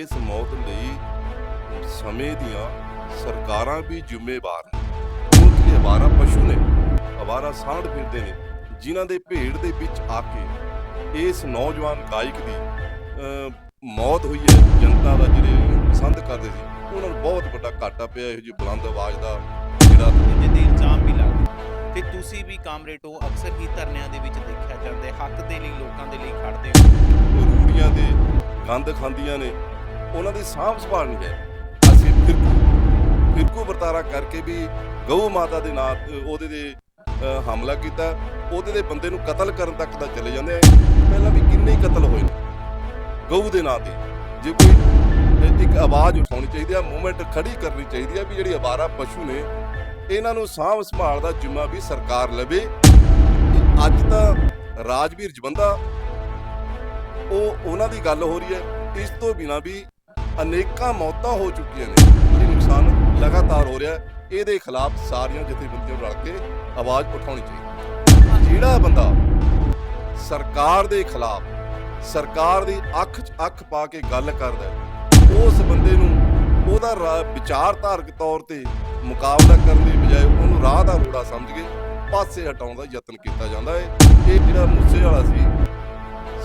ਇਸ ਮੌਤ ਲਈ ਸਮੇਂ ਦੀਆਂ ਸਰਕਾਰਾਂ ਵੀ ਜ਼ਿੰਮੇਵਾਰ ਨੇ। ਕਿਉਂਕਿ ਅਵਾਰਾ ਪਸ਼ੂ ਨੇ ਅਵਾਰਾ ਸਾਂਢ ਫਿਰਦੇ ਨੇ ਜਿਨ੍ਹਾਂ ਦੇ ਭੇੜ ਦੇ ਵਿੱਚ ਆ ਕੇ ਇਸ ਨੌਜਵਾਨ ਗਾਇਕ ਦੀ ਮੌਤ ਹੋਈ ਹੈ। ਜਨਤਾ ਦਾ ਜਿਹੜੇ ਪਸੰਦ ਕਰਦੇ ਸੀ ਉਹਨਾਂ ਨੂੰ ਬਹੁਤ ਵੱਡਾ ਘਾਟਾ ਪਿਆ ਇਹੋ ਜਿਹੀ ਬੁਲੰਦ ਆਵਾਜ਼ ਦਾ ਜਿਹੜਾ ਜਿਹਦੇ ਤੇ ਇਲਜ਼ਾਮ ਵੀ ਲੱਗਦੇ ਤੇ ਤੁਸੀਂ ਵੀ ਕਾਮਰੇਟੋ ਅਕਸਰ ਹੀ ਧਰਨਿਆਂ ਦੇ ਵਿੱਚ ਦੇਖਿਆ ਜਾਂਦਾ ਹੈ। ਹੱਕ ਦੇ ਲਈ ਲੋਕਾਂ ਦੇ ਲਈ ਖੜਦੇ ਹੋ। ਰੂੜੀਆਂ ਦੇ ਗੰਦ ਖਾਂਦੀਆਂ ਨੇ ਉਹਨਾਂ ਦੀ ਸਾਂਭ ਸੰਭਾਲ ਨਹੀਂ ਹੈ ਅਸੀਂ ਫਿਰਕੂ ਫਿਰਕੂ ਵਰਤਾਰਾ ਕਰਕੇ ਵੀ ਗਊ ਮਾਤਾ ਦੇ ਨਾਂ ਉਹਦੇ ਦੇ ਹਮਲਾ ਕੀਤਾ। ਉਹਦੇ ਦੇ ਬੰਦੇ ਨੂੰ ਕਤਲ ਕਰਨ ਤੱਕ ਤਾਂ ਚਲੇ ਜਾਂਦੇ ਆ। ਪਹਿਲਾਂ ਵੀ ਕਿੰਨੇ ਕਤਲ ਹੋਏ ਨੇ। ਗਊ ਦੇ ਨਾਂ ਤੇ। ਜੇ ਕੋਈ ਇੱਕ ਆਵਾਜ਼ ਉਠਾਉਣੀ ਚਾਹੀਦੀ ਆ, ਮੂਵਮੈਂਟ ਖੜੀ ਕਰਨੀ ਚਾਹੀਦੀ ਆ ਵੀ ਜਿਹੜੀ ਅਵਾਰਾ ਪਸ਼ੂ ਨੇ, ਇਹਨਾਂ ਨੂੰ ਸਾਂਭ ਸੰਭਾਲ ਦਾ ਜ਼ਿੰਮਾ ਵੀ ਸਰਕਾਰ ਲਵੇ। ਅੱਜ ਤਾਂ ਰਾਜਵੀਰ ਜਵੰਦਾ, ਉਹ ਉਹਨਾਂ ਦੀ ਗੱਲ ਹੋ ਰਹੀ ਹੈ। ਇਸ ਤੋਂ ਬਿਨਾ ਵੀ ਅਨੇਕਾਂ ਮੌਤਾਂ ਹੋ ਚੁੱਕੀਆਂ ਨੇ। ਇਹ ਨੁਕਸਾਨ ਲਗਾਤਾਰ ਹੋ ਰਿਹਾ ਇਹਦੇ ਖਿਲਾਫ ਸਾਰੀਆਂ ਜਥੇਬੰਦੀਆਂ ਨੂੰ ਰਲ ਕੇ ਆਵਾਜ਼ ਉਠਾਉਣੀ ਚਾਹੀਦੀ ਜਿਹੜਾ ਬੰਦਾ ਸਰਕਾਰ ਦੇ ਖਿਲਾਫ, ਸਰਕਾਰ ਦੀ ਅੱਖ 'ਚ ਅੱਖ ਪਾ ਕੇ ਗੱਲ ਕਰਦਾ ਉਸ ਬੰਦੇ ਨੂੰ ਉਹਦਾ ਰਾ- ਵਿਚਾਰਧਾਰਕ ਤੌਰ ਤੇ ਮੁਕਾਬਲਾ ਕਰਨ ਦੀ ਬਜਾਏ ਉਹਨੂੰ ਰਾਹ ਦਾ ਰੋੜਾ ਸਮਝ ਕੇ ਪਾਸੇ ਹਟਾਉਣ ਦਾ ਯਤਨ ਕੀਤਾ ਜਾਂਦਾ ਹੈ। ਇਹ ਜਿਹੜਾ ਮੂਸੇ ਵਾਲਾ ਸੀ,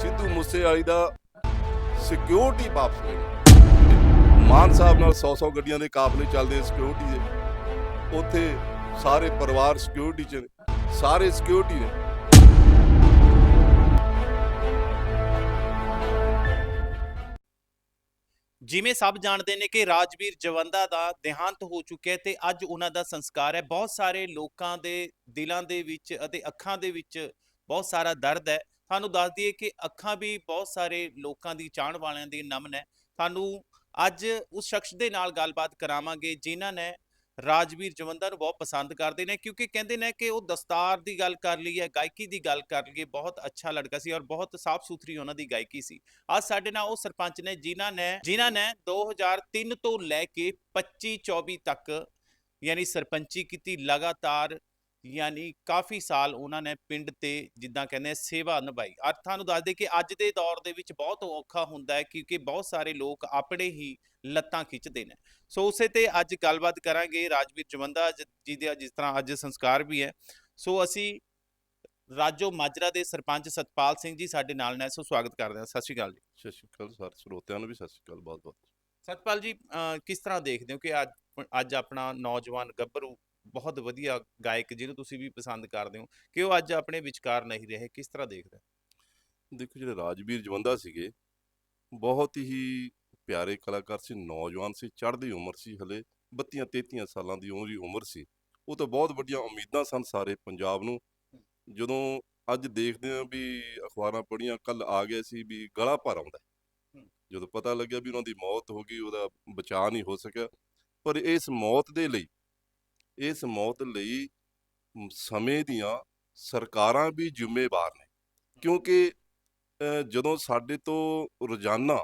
ਸਿੱਧੂ ਮੂਸੇਵਾਲੀ ਦਾ ਸਿਕਿਉਰਿਟੀ ਵਾਪਸ ਲੈਣੀ ਮਾਨ ਸਾਹਿਬ ਨਾਲ 100-100 ਗੱਡੀਆਂ ਦੇ ਕਾਫਲੇ ਚੱਲਦੇ ਸਿਕਿਉਰਿਟੀ ਦੇ। ਉੱਥੇ ਸਾਰੇ ਪਰਿਵਾਰ ਸਿਕਿਉਰਿਟੀ ਚ ਨੇ। ਸਾਰੇ ਸਿਕਿਉਰਿਟੀ ਨੇ। ਜਿਵੇਂ ਸਭ ਜਾਣਦੇ ਨੇ ਕਿ ਰਾਜਵੀਰ ਜਵੰਦਾ ਦਾ ਦੇਹਾਂਤ ਹੋ ਚੁੱਕਿਆ ਤੇ ਅੱਜ ਉਹਨਾਂ ਦਾ ਸੰਸਕਾਰ ਹੈ। ਬਹੁਤ ਸਾਰੇ ਲੋਕਾਂ ਦੇ ਦਿਲਾਂ ਦੇ ਵਿੱਚ ਅਤੇ ਅੱਖਾਂ ਦੇ ਵਿੱਚ ਬਹੁਤ ਸਾਰਾ ਦਰਦ ਹੈ। ਤੁਹਾਨੂੰ ਦੱਸ ਦਈਏ ਕਿ ਅੱਖਾਂ ਵੀ ਬਹੁਤ ਸਾਰੇ ਲੋਕਾਂ ਦੀ ਚਾਹਣ ਵਾਲਿਆਂ ਦੀ ਨਮਨ ਹੈ। ਤੁਹਾਨੂੰ ਅੱਜ ਉਸ ਸ਼ਖਸ ਦੇ ਨਾਲ ਗੱਲਬਾਤ ਕਰਾਵਾਂਗੇ, ਜਿਨ੍ਹਾਂ ਨੇ ਰਾਜਵੀਰ ਜਵੰਦਾ ਨੂੰ ਬਹੁਤ ਪਸੰਦ ਕਰਦੇ ਨੇ, ਕਿਉਂਕਿ ਕਹਿੰਦੇ ਨੇ ਕਿ ਉਹ ਦਸਤਾਰ ਦੀ ਗੱਲ ਕਰ ਲਈ ਹੈ, ਗਾਇਕੀ ਦੀ ਗੱਲ ਕਰ ਲਈਏ, ਬਹੁਤ ਅੱਛਾ ਲੜਕਾ ਸੀ ਔਰ ਬਹੁਤ ਸਾਫ਼ ਸੁਥਰੀ ਉਹਨਾਂ ਦੀ ਗਾਇਕੀ ਸੀ। ਅੱਜ ਸਾਡੇ ਨਾਲ ਉਹ ਸਰਪੰਚ ਨੇ, ਜਿਨ੍ਹਾਂ ਨੇ ਜਿਨ੍ਹਾਂ ਨੇ 2003 ਤੋਂ ਲੈ ਕੇ 25 24 ਤੱਕ ਯਾਨੀ ਸਰਪੰਚੀ ਕੀਤੀ, ਲਗਾਤਾਰ ਯਾਨੀ ਕਾਫੀ ਸਾਲ ਉਹਨਾਂ ਨੇ ਪਿੰਡ ਤੇ ਜਿੱਦਾਂ ਕਹਿੰਦੇ ਆ ਸੇਵਾ ਨਿਭਾਈ। ਔਰ ਤੁਹਾਨੂੰ ਦੱਸ ਦੇ ਕਿ ਅੱਜ ਦੇ ਦੌਰ ਦੇ ਵਿੱਚ ਬਹੁਤ ਔਖਾ ਹੁੰਦਾ ਹੈ ਕਿਉਂਕਿ ਬਹੁਤ ਸਾਰੇ ਲੋਕ ਆਪਣੇ ਹੀ ਲੱਤਾਂ ਖਿੱਚਦੇ ਨੇ। ਸੋ ਉਸੇ ਤੇ ਅੱਜ ਗੱਲਬਾਤ ਕਰਾਂਗੇ ਰਾਜਵੀਰ ਜਵੰਦਾ ਜ- ਜੀ ਦਾ ਜਿਸ ਤਰ੍ਹਾਂ ਅੱਜ ਸੰਸਕਾਰ ਵੀ ਹੈ। ਸੋ ਅਸੀਂ ਰਾਜੋ ਮਾਜਰਾ ਦੇ ਸਰਪੰਚ ਸਤਪਾਲ ਸਿੰਘ ਜੀ ਸਾਡੇ ਨਾਲ ਨੇ ਸੋ ਸਵਾਗਤ ਕਰਦੇ ਹਾਂ। ਸਤਿ ਸ਼੍ਰੀ ਅਕਾਲ ਜੀ। ਸਤਿ ਸ਼੍ਰੀ ਅਕਾਲ ਸਾਰੇ ਸਰੋਤਿਆਂ ਨੂੰ ਵੀ ਸਤਿ ਸ਼੍ਰੀ ਅਕਾਲ ਬਹੁਤ ਬਹੁਤ ਸਤਪਾਲ ਜੀ ਅਹ ਕਿਸ ਤਰ੍ਹਾਂ ਦੇਖਦੇ ਹੋ ਕਿ ਅੱਜ ਅੱਜ ਆਪਣਾ ਨੌਜਵਾਨ ਗੱਭਰੂ ਬਹੁਤ ਵਧੀਆ ਗਾਇਕ ਜਿਹਨੂੰ ਤੁਸੀਂ ਵੀ ਪਸੰਦ ਕਰਦੇ ਹੋ ਕਿ ਉਹ ਅੱਜ ਆਪਣੇ ਵਿਚਕਾਰ ਨਹੀਂ ਰਹੇ ਕਿਸ ਤਰ੍ਹਾਂ ਦੇਖਦੇ? ਦੇਖੋ ਜਿਹੜੇ ਰਾਜਵੀਰ ਜਵੰਦਾ ਸੀਗੇ ਬਹੁਤ ਹੀ ਪਿਆਰੇ ਕਲਾਕਾਰ ਸੀ ਨੌਜਵਾਨ ਸੀ ਚੜ੍ਹਦੀ ਉਮਰ ਸੀ ਹਲੇ 32 33 ਸਾਲਾਂ ਦੀ ਉਹਦੀ ਉਮਰ ਸੀ ਉਹ ਤਾਂ ਬਹੁਤ ਵੱਡੀਆਂ ਉਮੀਦਾਂ ਸਨ ਸਾਰੇ ਪੰਜਾਬ ਨੂੰ ਜਦੋਂ ਅੱਜ ਦੇਖਦੇ ਹਾਂ ਵੀ ਅਖਬਾਰਾਂ ਪੜ੍ਹੀਆਂ ਕੱਲ ਆ ਗਿਆ ਸੀ ਵੀ ਗਲਾ ਭਰ ਆਉਂਦਾ। ਜਦੋਂ ਪਤਾ ਲੱਗਿਆ ਵੀ ਉਹਨਾਂ ਦੀ ਮੌਤ ਹੋ ਗਈ ਉਹਦਾ ਬਚਾਅ ਨਹੀਂ ਹੋ ਸਕਿਆ ਪਰ ਇਸ ਮੌਤ ਦੇ ਲਈ ਇਸ ਮੌਤ ਲਈ ਸਮੇਂ ਦੀਆਂ ਸਰਕਾਰਾਂ ਵੀ ਜ਼ਿੰਮੇਵਾਰ ਨੇ। ਕਿਉਂਕਿ ਜਦੋਂ ਸਾਡੇ ਤੋਂ ਰੋਜ਼ਾਨਾ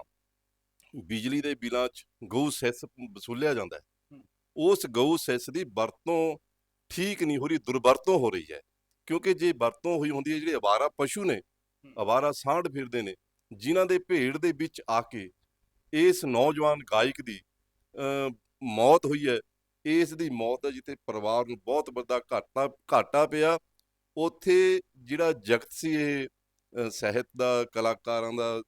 ਬਿਜਲੀ ਦੇ ਬਿੱਲਾਂ 'ਚ ਗਊ ਸੈਸ ਵਸੂਲਿਆ ਜਾਂਦਾ ਹੈ। ਉਸ ਗਊ ਸੈਸ ਦੀ ਵਰਤੋਂ ਠੀਕ ਨਹੀਂ ਹੋ ਰਹੀ ਦੁਰਵਰਤੋਂ ਹੋ ਰਹੀ ਹੈ। ਕਿਉਂਕਿ ਜੇ ਵਰਤੋਂ ਹੋਈ ਹੁੰਦੀ ਹੈ ਜਿਹੜੇ ਅਵਾਰਾ ਪਸ਼ੂ ਨੇ ਅਵਾਰਾ ਸਾਂਢ ਫਿਰਦੇ ਨੇ ਜਿਨ੍ਹਾਂ ਦੇ ਭੇੜ ਦੇ ਵਿੱਚ ਆ ਕੇ ਇਸ ਨੌਜਵਾਨ ਗਾਇਕ ਦੀ ਮੌਤ ਹੋਈ ਹੈ ਇਸ ਦੀ ਮੌਤ ਦਾ ਜਿੱਥੇ ਪਰਿਵਾਰ ਨੂੰ ਬਹੁਤ ਵੱਡਾ ਘਾਟਾ ਘਾਟਾ ਪਿਆ ਉੱਥੇ ਜਿਹੜਾ ਜਗਤ ਸੀ ਇਹ ਅ, ਸਾਹਿਤ ਦਾ ਕਲਾਕਾਰਾਂ ਦਾ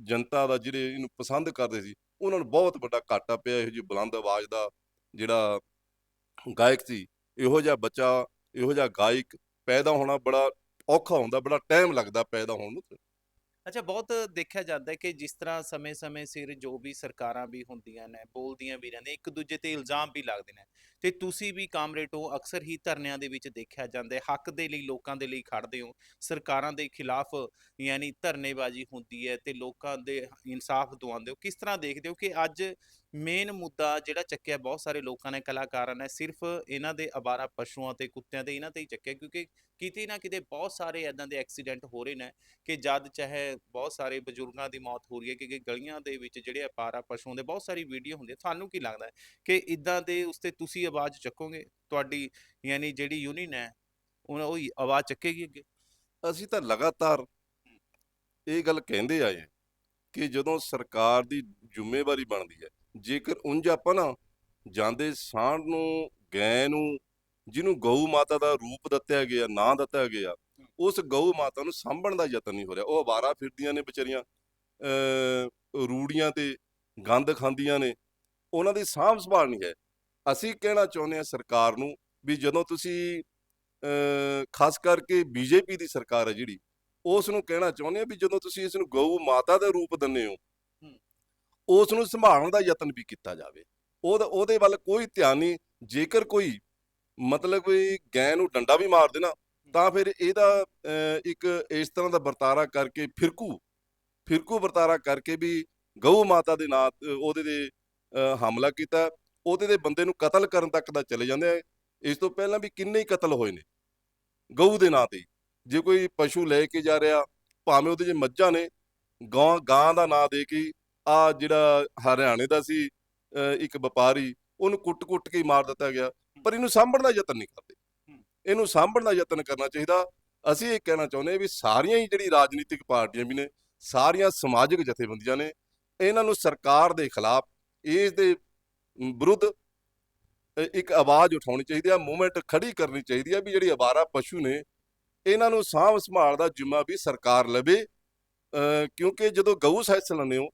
ਜਨਤਾ ਦਾ ਜਿਹੜੇ ਇਹਨੂੰ ਪਸੰਦ ਕਰਦੇ ਸੀ ਉਹਨਾਂ ਨੂੰ ਬਹੁਤ ਵੱਡਾ ਘਾਟਾ ਪਿਆ ਇਹੋ ਜਿਹੀ ਬੁਲੰਦ ਆਵਾਜ਼ ਦਾ ਜਿਹੜਾ ਗਾਇਕ ਸੀ ਇਹੋ ਜਿਹਾ ਬੱਚਾ ਇਹੋ ਜਿਹਾ ਗਾਇਕ ਪੈਦਾ ਹੋਣਾ ਬੜਾ ਔਖਾ ਹੁੰਦਾ ਬੜਾ ਟਾਈਮ ਲੱਗਦਾ ਪੈਦਾ ਹੋਣ ਨੂੰ। ਅੱਛਾ, ਬਹੁਤ ਦੇਖਿਆ ਜਾਂਦਾ ਹੈ ਕਿ ਜਿਸ ਤਰ੍ਹਾਂ ਸਮੇਂ-ਸਮੇਂ ਸਿਰ ਜੋ ਵੀ ਸਰਕਾਰਾਂ ਵੀ ਹੁੰਦੀਆਂ ਨੇ, ਬੋਲਦੀਆਂ ਵੀ ਰਹਿੰਦੀਆਂ, ਇੱਕ ਦੂਜੇ ਤੇ ਇਲਜ਼ਾਮ ਵੀ ਲੱਗਦੇ ਨੇ। ਤੇ ਤੁਸੀਂ ਵੀ ਕਾਮਰੇਟੋ ਅਕਸਰ ਹੀ ਧਰਨਿਆਂ ਦੇ ਵਿੱਚ ਦੇਖਿਆ ਜਾਂਦਾ ਹੈ। ਹੱਕ ਦੇ ਲਈ, ਲੋਕਾਂ ਦੇ ਲਈ ਖੜਦੇ ਹੋ। ਸਰਕਾਰਾਂ ਦੇ ਖਿਲਾਫ ਯਾਨੀ ਧਰਨੇਬਾਜ਼ੀ ਹੁੰਦੀ ਹੈ ਤੇ ਲੋਕਾਂ ਦੇ ਇਨਸਾਫ ਦਵਾਉਂਦੇ ਹੋ। ਕਿਸ ਤਰ੍ਹਾਂ ਦੇਖਦੇ ਹੋ ਕਿ ਅੱਜ ਮੇਨ ਮੁੱਦਾ ਜਿਹੜਾ ਚੱਕਿਆ ਬਹੁਤ ਸਾਰੇ ਲੋਕਾਂ ਨੇ, ਕਲਾਕਾਰਾਂ ਨੇ ਸਿਰਫ ਇਹਨਾਂ ਦੇ ਅਵਾਰਾ ਪਸ਼ੂਆਂ ਤੇ, ਕੁੱਤਿਆਂ ਤੇ ਇਹਨਾਂ ਤੇ ਹੀ ਚੱਕਿਆ ਕਿਉਂਕਿ ਕਿਤੇ ਨਾ ਕਿਤੇ ਬਹੁਤ ਸਾਰੇ ਐਦਾਂ ਦੇ ਐਕਸੀਡੈਂਟ ਹੋ ਰਹੇ ਨੇ ਕਿ ਜਦ ਚਾਹੇ ਬਹੁਤ ਸਾਰੇ ਬਜ਼ੁਰਗਾਂ ਦੀ ਮੌਤ ਹੋ ਰਹੀ ਹੈ ਕਿਉਂਕਿ ਗਲੀਆਂ ਦੇ ਵਿੱਚ ਜਿਹੜੇ ਅਪਾਰਾ ਪਸ਼ੂਆਂ ਦੇ ਬਹੁਤ ਸਾਰੀ ਵੀਡੀਓ ਹੁੰਦੀ ਹੈ। ਤੁਹਾਨੂੰ ਕੀ ਲੱਗਦਾ ਕਿ ਇਦਾਂ ਦੇ ਉਸ ਤੇ ਤੁਸੀਂ ਆਵਾਜ਼ ਚੱਕੋਗੇ? ਤੁਹਾਡੀ ਯਾਨੀ ਜਿਹੜੀ ਯੂਨੀਅਨ ਹੈ ਉਹ ਉਹ ਆਵਾਜ਼ ਚੱਕੇਗੀ ਅੱਗੇ? ਅਸੀਂ ਤਾਂ ਲਗਾਤਾਰ ਇਹ ਗੱਲ ਕਹਿੰਦੇ ਆਏ ਹਾਂ ਕਿ ਜਦੋਂ ਸਰਕਾਰ ਦੀ ਜ਼ਿੰਮੇਵਾਰੀ ਬਣਦੀ ਹੈ, ਜੇਕਰ ਉਂਝ ਆਪਾਂ ਨਾ ਜਾਂਦੇ ਸਾਂਢ ਨੂੰ ਗੈ ਨੂੰ, ਜਿਹਨੂੰ ਗਊ ਮਾਤਾ ਦਾ ਰੂਪ ਦਿੱਤਾ ਗਿਆ, ਨਾਂ ਦਿੱਤਾ ਗਿਆ, ਉਸ ਗਊ ਮਾਤਾ ਨੂੰ ਸਾਂਭਣ ਦਾ ਯਤਨ ਨਹੀਂ ਹੋ ਰਿਹਾ। ਉਹ ਅਵਾਰਾ ਫਿਰਦੀਆਂ ਨੇ ਵਿਚਾਰੀਆਂ ਅ ਰੂੜੀਆਂ ਤੇ ਗੰਦ ਖਾਂਦੀਆਂ ਨੇ। ਉਹਨਾਂ ਦੀ ਸਾਂਭ ਸੰਭਾਲ ਨਹੀਂ ਹੈ। ਅਸੀਂ ਕਹਿਣਾ ਚਾਹੁੰਦੇ ਹਾਂ ਸਰਕਾਰ ਨੂੰ ਵੀ ਜਦੋਂ ਤੁਸੀਂ ਖਾਸ ਕਰਕੇ ਬੀਜੇਪੀ ਦੀ ਸਰਕਾਰ ਹੈ ਜਿਹੜੀ ਉਸ ਨੂੰ ਕਹਿਣਾ ਚਾਹੁੰਦੇ ਆ ਵੀ ਜਦੋਂ ਤੁਸੀਂ ਇਸ ਨੂੰ ਗਊ ਮਾਤਾ ਦਾ ਰੂਪ ਦਿੰਦੇ ਹੋ ਉਸ ਨੂੰ ਸੰਭਾਲਣ ਦਾ ਯਤਨ ਵੀ ਕੀਤਾ ਜਾਵੇ। ਉਹਦਾ ਉਹਦੇ ਵੱਲ ਕੋਈ ਧਿਆਨ ਨਹੀਂ ਜੇਕਰ ਕੋਈ ਮਤਲਬ ਵੀ ਗੈਂ ਨੂੰ ਡੰਡਾ ਵੀ ਮਾਰ ਦੇਣਾ ਤਾਂ ਫਿਰ ਇਹਦਾ ਇੱਕ ਇਸ ਤਰ੍ਹਾਂ ਦਾ ਵਰਤਾਰਾ ਕਰਕੇ ਫਿਰਕੂ ਫਿਰਕੂ ਵਰਤਾਰਾ ਕਰਕੇ ਵੀ ਗਊ ਮਾਤਾ ਦੇ ਨਾਂ ਉਹਦੇ ਦੇ ਹਮਲਾ ਕੀਤਾ। ਉਹਦੇ ਦੇ ਬੰਦੇ ਨੂੰ ਕਤਲ ਕਰਨ ਤੱਕ ਦਾ ਚਲੇ ਜਾਂਦੇ ਆ। ਇਸ ਤੋਂ ਪਹਿਲਾਂ ਵੀ ਕਿੰਨੇ ਹੀ ਕਤਲ ਹੋਏ ਨੇ। ਗਊ ਦੇ ਨਾਂ ਤੇ। ਜੇ ਕੋਈ ਪਸ਼ੂ ਲੈ ਕੇ ਜਾ ਰਿਹਾ, ਭਾਵੇਂ ਉਹਦੇ ਜੇ ਮੱਝਾਂ ਨੇ, ਗਾਂ ਗਾਂ ਦਾ ਨਾਂ ਦੇ ਕੇ ਆ ਜਿਹੜਾ ਹਰਿਆਣੇ ਦਾ ਸੀ ਇੱਕ ਵਪਾਰੀ, ਉਹਨੂੰ ਕੁੱਟ-ਕੁੱਟ ਕੇ ਮਾਰ ਦਿੱਤਾ ਗਿਆ। ਪਰ ਇਹਨੂੰ ਸਾਂਭਣ ਦਾ ਯਤਨ ਨਹੀਂ ਕਰਦੇ। ਇਹਨੂੰ ਸਾਂਭਣ ਦਾ ਯਤਨ ਕਰਨਾ ਚਾਹੀਦਾ। ਅਸੀਂ ਇਹ ਕਹਿਣਾ ਚਾਹੁੰਦੇ ਹਾਂ ਵੀ ਸਾਰੀਆਂ ਹੀ ਜਿਹੜੀ ਰਾਜਨੀਤਿਕ ਪਾਰਟੀਆਂ ਵੀ ਨੇ, ਸਾਰੀਆਂ ਸਮਾਜਿਕ ਜਥੇਬੰਦੀਆਂ ਨੇ, ਇਹਨਾਂ ਨੂੰ ਸਰਕਾਰ ਦੇ ਖਿਲਾਫ, ਇਸ ਦੇ ਵਿਰੁੱਧ ਇੱਕ ਆਵਾਜ਼ ਉਠਾਉਣੀ ਚਾਹੀਦੀ ਹੈ ਮੂਵਮੈਂਟ ਖੜੀ ਕਰਨੀ ਚਾਹੀਦੀ ਹੈ ਵੀ ਜਿਹੜੀ ਅਵਾਰਾ ਪਸ਼ੂ ਨੇ, ਇਹਨਾਂ ਨੂੰ ਸਾਂਭ ਸੰਭਾਲ ਦਾ ਜ਼ਿੰਮਾ ਵੀ ਸਰਕਾਰ ਲਵੇ। ਕਿਉਂਕਿ ਜਦੋਂ ਗਊ ਸੈਸ ਲੈਂਦੇ ਹੋ,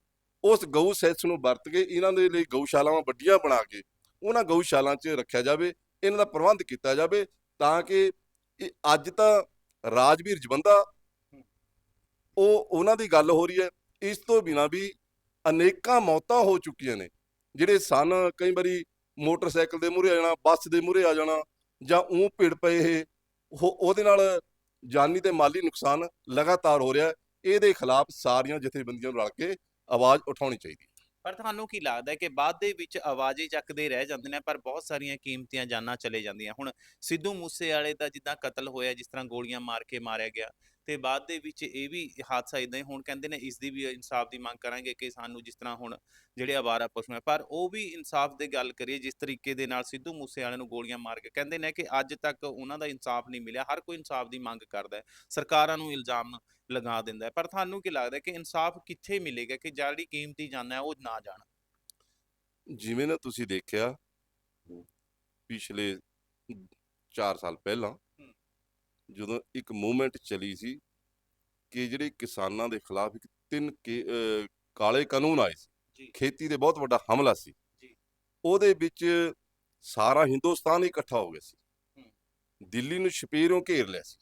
ਉਸ ਗਊ ਸੈਸ ਨੂੰ ਵਰਤ ਕੇ ਇਹਨਾਂ ਦੇ ਲਈ ਗਊਸ਼ਾਲਾਵਾਂ ਵੱਡੀਆਂ ਬਣਾ ਕੇ ਉਹਨਾਂ ਗਊਸ਼ਾਲਾ 'ਚ ਰੱਖਿਆ ਜਾਵੇ, ਇਹਨਾਂ ਦਾ ਪ੍ਰਬੰਧ ਕੀਤਾ ਜਾਵੇ ਤਾਂ ਕਿ ਅੱਜ ਤਾਂ ਰਾਜਵੀਰ ਜਵੰਦਾ ਉਹ, ਉਹਨਾਂ ਦੀ ਗੱਲ ਹੋ ਰਹੀ ਹੈ, ਇਸ ਤੋਂ ਬਿਨਾ ਵੀ ਅਨੇਕਾਂ ਮੌਤਾਂ ਹੋ ਚੁੱਕੀਆਂ ਨੇ। ਜਿਹੜੇ ਸਨ, ਕਈ ਵਾਰੀ ਮੋਟਰਸਾਈਕਲ ਦੇ ਮੂਹਰੇ ਆ ਜਾਣਾ, ਬੱਸ ਦੇ ਮੂਹਰੇ ਆ ਜਾਣਾ, ਜਾਂ ਉਹ ਭਿੜ ਪਏ ਇਹ ਉਹਦੇ ਨਾਲ ਜਾਨੀ ਤੇ ਮਾਲੀ ਨੁਕਸਾਨ ਲਗਾਤਾਰ ਹੋ ਰਿਹਾ। ਇਹਦੇ ਖਿਲਾਫ ਸਾਰੀਆਂ ਜਥੇਬੰਦੀਆਂ ਨੂੰ ਰਲ ਕੇ ਆਵਾਜ਼ ਉਠਾਉਣੀ ਚਾਹੀਦੀ। ਹੈ ਪਰ ਤੁਹਾਨੂੰ ਕੀ ਲੱਗਦਾ ਹੈ ਕਿ ਬਾਅਦ ਦੇ ਵਿੱਚ ਆਵਾਜ਼ੇ ਚੱਕਦੇ ਰਹਿ ਜਾਂਦੇ ਨੇ, ਪਰ ਬਹੁਤ ਸਾਰੀਆਂ ਕੀਮਤੀਆਂ ਜਾਨਾਂ ਚਲੇ ਜਾਂਦੀਆਂ? ਹੁਣ ਸਿੱਧੂ ਮੂਸੇ ਵਾਲੇ ਦਾ ਜਿੱਦਾਂ ਕਤਲ ਹੋਇਆ, ਜਿਸ ਤਰ੍ਹਾਂ ਗੋਲੀਆਂ ਮਾਰ ਕੇ ਮਾਰਿਆ ਗਿਆ ਤੇ ਬਾਅਦ ਦੇ ਵਿੱਚ ਇਹ ਵੀ ਹਾਦਸਾ ਇਦਾਂ ਹੀ ਹੁਣ ਕਹਿੰਦੇ ਨੇ ਇਸ ਦੀ ਵੀ ਇਨਸਾਫ ਦੀ ਮੰਗ ਕਰਾਂਗੇ ਕਿ ਸਾਨੂੰ ਜਿਸ ਤਰ੍ਹਾਂ ਹੁਣ ਜਿਹੜੇ ਆਵਾਰਾ ਪਸ਼ੂ ਹੈ ਪਰ ਉਹ ਵੀ ਇਨਸਾਫ ਦੀ ਗੱਲ ਕਰੀਏ, ਜਿਸ ਤਰੀਕੇ ਦੇ ਨਾਲ ਸਿੱਧੂ ਮੂਸੇਵਾਲੇ ਨੂੰ ਗੋਲੀਆਂ ਮਾਰ ਕੇ ਕਹਿੰਦੇ ਨੇ ਕਿ ਅੱਜ ਤੱਕ ਉਹਨਾਂ ਦਾ ਇਨਸਾਫ ਨਹੀਂ ਮਿਲਿਆ, ਹਰ ਕੋਈ ਇਨਸਾਫ ਦੀ ਮੰਗ ਕਰਦਾ ਹੈ, ਸਰਕਾਰਾਂ ਨੂੰ ਇਲਜ਼ਾਮ ਲਗਾ ਦਿੰਦਾ ਹੈ, ਪਰ ਤੁਹਾਨੂੰ ਕੀ ਲੱਗਦਾ ਕਿ ਇਨਸਾਫ ਕਿੱਥੇ ਮਿਲੇਗਾ ਕਿ ਜਿਹੜੀ ਕੀਮਤੀ ਜਾਨਾਂ ਹੈ ਉਹ ਨਾ ਜਾਣ? ਜਿਵੇਂ ਨਾ ਤੁਸੀਂ ਦੇਖਿਆ, ਪਿਛਲੇ 4 ਸਾਲ ਪਹਿਲਾਂ ਜਦੋਂ ਇੱਕ ਮੂਵਮੈਂਟ ਚਲੀ ਸੀ ਕਿ ਜਿਹੜੇ ਕਿਸਾਨਾਂ ਦੇ ਖਿਲਾਫ ਇੱਕ ਤਿੰਨ ਕਾਲੇ ਕਾਨੂੰਨ ਆਏ ਸੀ। ਖੇਤੀ ਦੇ ਬਹੁਤ ਵੱਡਾ ਹਮਲਾ ਸੀ। ਉਹਦੇ ਵਿੱਚ ਸਾਰਾ ਹਿੰਦੁਸਤਾਨ ਇਕੱਠਾ ਹੋ ਗਿਆ ਸੀ। ਦਿੱਲੀ ਨੂੰ ਛਪੇਰੋਂ ਘੇਰ ਲਿਆ ਸੀ।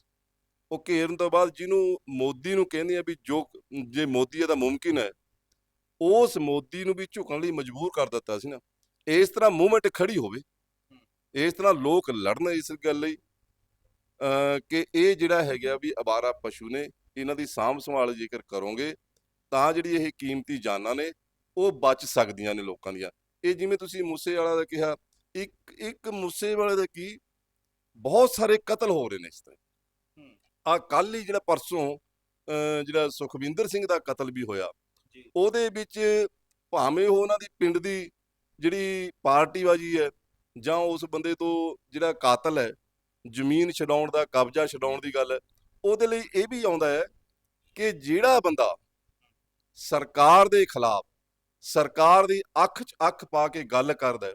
ਉਹ ਘੇਰਨ ਤੋਂ ਬਾਅਦ ਜਿਹਨੂੰ ਮੋਦੀ ਨੂੰ ਕਹਿੰਦੇ ਆ ਵੀ ਜੋ ਜੇ ਮੋਦੀ ਇਹਦਾ ਮੁਮਕਿਨ ਹੈ ਉਸ ਮੋਦੀ ਨੂੰ ਵੀ ਝੁਕਣ ਲਈ ਮਜਬੂਰ ਕਰ ਦਿੱਤਾ ਸੀ ਨਾ। ਇਸ ਤਰ੍ਹਾਂ ਮੂਵਮੈਂਟ ਖੜੀ ਹੋਵੇ। ਇਸ ਤਰ੍ਹਾਂ ਲੋਕ ਲੜਨ ਇਸ ਗੱਲ ਲਈ। ਕਿ ਇਹ ਜਿਹੜਾ ਹੈਗਾ ਵੀ ਅਵਾਰਾ ਪਸ਼ੂ ਨੇ ਇਹਨਾਂ ਦੀ ਸਾਂਭ ਸੰਭਾਲ ਜੇਕਰ ਕਰੋਗੇ ਤਾਂ ਜਿਹੜੀ ਇਹ ਕੀਮਤੀ ਜਾਨਾਂ ਨੇ ਉਹ ਬਚ ਸਕਦੀਆਂ ਨੇ ਲੋਕਾਂ ਦੀਆਂ ਇਹ ਜਿਵੇਂ ਤੁਸੀਂ ਮੂਸੇ ਵਾਲਾ ਦਾ ਕਿਹਾ ਇੱਕ ਇੱਕ ਮੂਸੇ ਵਾਲੇ ਦਾ ਕੀ ਬਹੁਤ ਸਾਰੇ ਕਤਲ ਹੋ ਰਹੇ ਨੇ ਇਸ ਤਰ੍ਹਾਂ। ਆ ਕੱਲ ਹੀ ਜਿਹੜਾ ਪਰਸੋਂ ਜਿਹੜਾ ਸੁਖਵਿੰਦਰ ਸਿੰਘ ਦਾ ਕਤਲ ਵੀ ਹੋਇਆ। ਉਹਦੇ ਵਿੱਚ ਭਾਵੇਂ ਉਹ ਉਹਨਾਂ ਦੀ ਪਿੰਡ ਦੀ ਜਿਹੜੀ ਪਾਰਟੀਬਾਜੀ ਹੈ ਜਾਂ ਉਸ ਬੰਦੇ ਤੋਂ ਜਿਹੜਾ ਕਾਤਲ ਹੈ ਜ਼ਮੀਨ ਛਡਾਉਣ ਦਾ ਕਬਜ਼ਾ ਛਡਾਉਣ ਦੀ ਗੱਲ ਉਹਦੇ ਲਈ ਇਹ ਵੀ ਆਉਂਦਾ ਹੈ ਕਿ ਜਿਹੜਾ ਬੰਦਾ ਸਰਕਾਰ ਦੇ ਖਿਲਾਫ ਸਰਕਾਰ ਦੀ ਅੱਖ 'ਚ ਅੱਖ ਪਾ ਕੇ ਗੱਲ ਕਰਦਾ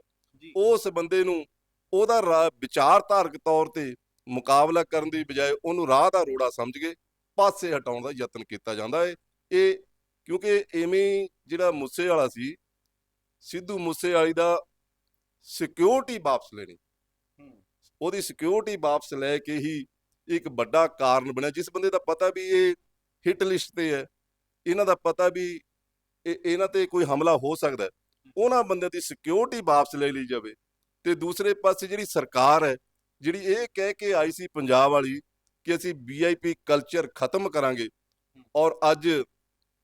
ਉਸ ਬੰਦੇ ਨੂੰ ਉਹਦਾ ਵਿਚਾਰਧਾਰਕ ਤੌਰ ਤੇ ਮੁਕਾਬਲਾ ਕਰਨ ਦੀ ਬਜਾਏ ਉਹਨੂੰ ਰਾਹ ਦਾ ਰੋੜਾ ਸਮਝ ਕੇ ਪਾਸੇ ਹਟਾਉਣ ਦਾ ਯਤਨ ਕੀਤਾ ਜਾਂਦਾ ਹੈ। ਇਹ ਕਿਉਂਕਿ ਐਵੇਂ ਜਿਹੜਾ ਮੂਸੇ ਵਾਲਾ ਸੀ ਸਿੱਧੂ ਮੂਸੇ ਵਾਲੀ ਦਾ ਸਿਕਿਉਰਿਟੀ ਵਾਪਸ ਲੈਣੀ। ਉਹਦੀ ਸਿਕਿਉਰਿਟੀ ਵਾਪਸ ਲੈ ਕੇ ਹੀ ਇੱਕ ਵੱਡਾ ਕਾਰਨ ਬਣਿਆ, ਜਿਸ ਬੰਦੇ ਦਾ ਪਤਾ ਵੀ ਇਹ ਹਿੱਟ ਲਿਸਟ ਤੇ ਹੈ, ਇਹਨਾਂ ਦਾ ਪਤਾ ਵੀ ਇਹ, ਇਹਨਾਂ ਤੇ ਕੋਈ ਹਮਲਾ ਹੋ ਸਕਦਾ ਉਹਨਾਂ ਬੰਦਿਆਂ ਦੀ ਸਿਕਿਉਰਿਟੀ ਵਾਪਸ ਲੈ ਲਈ ਜਾਵੇ। ਤੇ ਦੂਸਰੇ ਪਾਸੇ ਜਿਹੜੀ ਸਰਕਾਰ ਹੈ, ਜਿਹੜੀ ਇਹ ਕਹਿ ਕੇ ਆਈ ਸੀ ਪੰਜਾਬ ਵਾਲੀ ਕਿ ਅਸੀਂ ਵੀਆਈਪੀ ਕਲਚਰ ਖਤਮ ਕਰਾਂਗੇ ਔਰ ਅੱਜ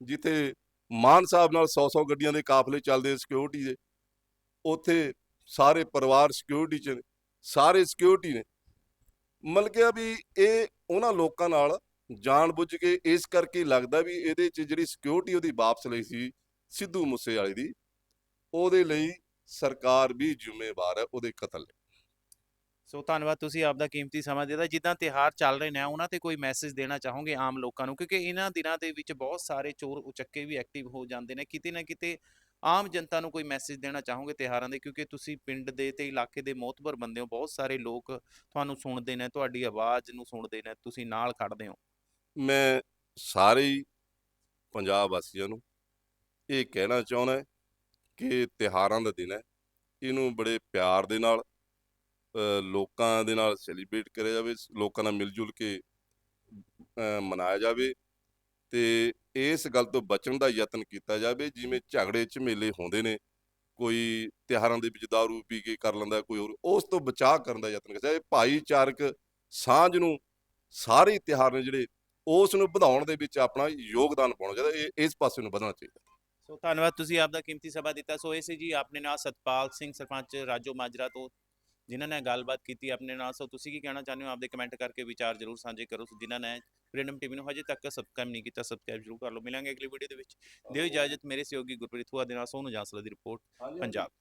ਜਿੱਥੇ ਮਾਨ ਸਾਹਿਬ ਨਾਲ 100-100 ਗੱਡੀਆਂ ਦੇ ਕਾਫਲੇ ਚੱਲਦੇ ਸਿਕਿਉਰਿਟੀ ਦੇ, ਉੱਥੇ ਸਾਰੇ ਪਰਿਵਾਰ ਸਿਕਿਉਰਿਟੀ 'ਚ ਸਾਰੇ ਸਿਕਿਉਰਿਟੀ ਨੇ। ਮਤਲਬ ਕਿ ਵੀ ਇਹ ਉਹਨਾਂ ਲੋਕਾਂ ਨਾਲ ਜਾਣਬੁੱਝ ਕੇ ਇਸ ਕਰਕੇ ਲੱਗਦਾ ਵੀ ਇਹਦੇ 'ਚ ਜਿਹੜੀ ਸਿਕਿਉਰਿਟੀ ਉਹਦੀ ਵਾਪਸ ਲਈ ਸੀ ਸਿੱਧੂ ਮੂਸੇਵਾਲੇ ਦੀ, ਉਹਦੇ ਲਈ ਸਰਕਾਰ ਵੀ ਜ਼ਿੰਮੇਵਾਰ ਹੈ ਉਹਦੇ ਕਤਲ ਲਈ ਸੋ ਧੰਨਵਾਦ, ਤੁਸੀਂ ਆਪਦਾ ਕੀਮਤੀ ਸਮਾਂ ਦਿੱਤਾ। ਜਿੱਦਾਂ ਤਿਹਾਰ ਚੱਲ ਰਹੇ ਨੇ, ਉਹਨਾਂ ਤੇ ਕੋਈ ਮੈਸੇਜ ਦੇਣਾ ਚਾਹੋਗੇ ਆਮ ਲੋਕਾਂ ਨੂੰ? ਕਿਉਂਕਿ ਇਹਨਾਂ ਦਿਨਾਂ ਦੇ ਵਿੱਚ ਬਹੁਤ ਸਾਰੇ ਚੋਰ ਉਚੱਕੇ ਵੀ ਐਕਟਿਵ ਹੋ ਜਾਂਦੇ ਨੇ। ਕਿਤੇ ਨਾ ਕਿਤੇ ਆਮ ਜਨਤਾ ਨੂੰ ਕੋਈ ਮੈਸੇਜ ਦੇਣਾ ਚਾਹੋਗੇ ਤਿਹਾਰਾਂ ਦੇ? ਕਿਉਂਕਿ ਤੁਸੀਂ ਪਿੰਡ ਦੇ ਤੇ ਇਲਾਕੇ ਦੇ ਮੋਤਬਰ ਬੰਦੇ ਹੋ, ਬਹੁਤ ਸਾਰੇ ਲੋਕ ਤੁਹਾਨੂੰ ਸੁਣਦੇ ਨੇ, ਤੁਹਾਡੀ ਆਵਾਜ਼ ਨੂੰ ਸੁਣਦੇ ਨੇ, ਤੁਸੀਂ ਨਾਲ ਖੜਦੇ ਹੋ। ਮੈਂ ਸਾਰੇ ਪੰਜਾਬ ਵਾਸੀਆਂ ਨੂੰ ਇਹ ਕਹਿਣਾ ਚਾਹੁੰਦਾ ਕਿ ਤਿਹਾਰਾਂ ਦਾ ਦਿਨ ਹੈ। ਇਹਨੂੰ ਬੜੇ ਪਿਆਰ ਦੇ ਨਾਲ ਲੋਕਾਂ ਦੇ ਨਾਲ ਸੈਲੀਬ੍ਰੇਟ ਕਰਿਆ ਜਾਵੇ, ਲੋਕਾਂ ਨਾਲ ਮਿਲ ਜੁਲ ਕੇ ਮਨਾਇਆ ਜਾਵੇ ਤੇ ਇਸ ਗੱਲ ਤੋਂ ਬਚਣ ਦਾ ਯਤਨ ਕੀਤਾ ਜਾਵੇ, ਜਿਵੇਂ ਝਗੜੇ ਝਮੇਲੇ ਹੁੰਦੇ ਨੇ, ਕੋਈ ਤਿਹਾਰਾਂ ਦੇ ਵਿੱਚ ਦਾਰੂ ਪੀ ਕੇ ਕਰ ਲੈਂਦਾ, ਕੋਈ ਹੋਰ, ਉਸ ਤੋਂ ਬਚਾਅ ਕਰਨ ਦਾ ਯਤਨ ਕੀਤਾ ਜਾਵੇ। ਭਾਈਚਾਰਕ ਸਾਂਝ ਨੂੰ ਸਾਰੇ ਤਿਉਹਾਰ ਨੇ ਜਿਹੜੇ, ਉਸ ਨੂੰ ਵਧਾਉਣ ਦੇ ਵਿੱਚ ਆਪਣਾ ਯੋਗਦਾਨ ਪਾਉਣਾ ਚਾਹੀਦਾ, ਇਹ, ਇਸ ਪਾਸੇ ਨੂੰ ਵਧਣਾ ਚਾਹੀਦਾ। ਸੋ ਧੰਨਵਾਦ, ਤੁਸੀਂ ਆਪਦਾ ਕੀਮਤੀ ਸਮਾਂ ਦਿੱਤਾ। ਸੋ ਇਹ ਸੀ ਜੀ, ਆਪਣੇ ਨਾਲ ਸਤਪਾਲ ਸਿੰਘ ਸਰਪੰਚ ਰਾਜੋ ਮਾਜਰਾ ਤੋਂ, ਜਿਨ੍ਹਾਂ ਨੇ ਗੱਲਬਾਤ ਕੀਤੀ ਆਪਣੇ ਨਾਲ। ਸੋ ਤੁਸੀਂ ਕੀ ਕਹਿਣਾ ਚਾਹੁੰਦੇ ਹੋ? ਆਪਦੇ ਕਮੈਂਟ ਕਰਕੇ ਵਿਚਾਰ ਜ਼ਰੂਰ ਸਾਂਝੇ ਕਰੋ। ਸੋ ਜਿਨ੍ਹਾਂ ਨੇ ਫ੍ਰੀडम ਟੀਵੀ ਨੂੰ ਹਜੇ ਤੱਕ ਸਬਸਕ੍ਰਾਈਬ ਨਹੀਂ ਕੀਤਾ ਸਬਸਕ੍ਰਾਈਬ ਜ਼ਰੂਰ ਕਰ ਲਓ। ਮਿਲਾਂਗੇ ਅਗਲੀ ਵੀਡੀਓ ਦੇ ਵਿੱਚ। ਦਿਓ ਇਜਾਜ਼ਤ ਮੇਰੇ ਸਹਿਯੋਗੀ ਗੁਰਪ੍ਰੀਤ ਹੁਆ ਦੇ ਨਾਲ ਸੋਨੂੰ ਜਾਂਸਲਾ ਦੀ ਰਿਪੋਰਟ ਪੰਜਾਬ।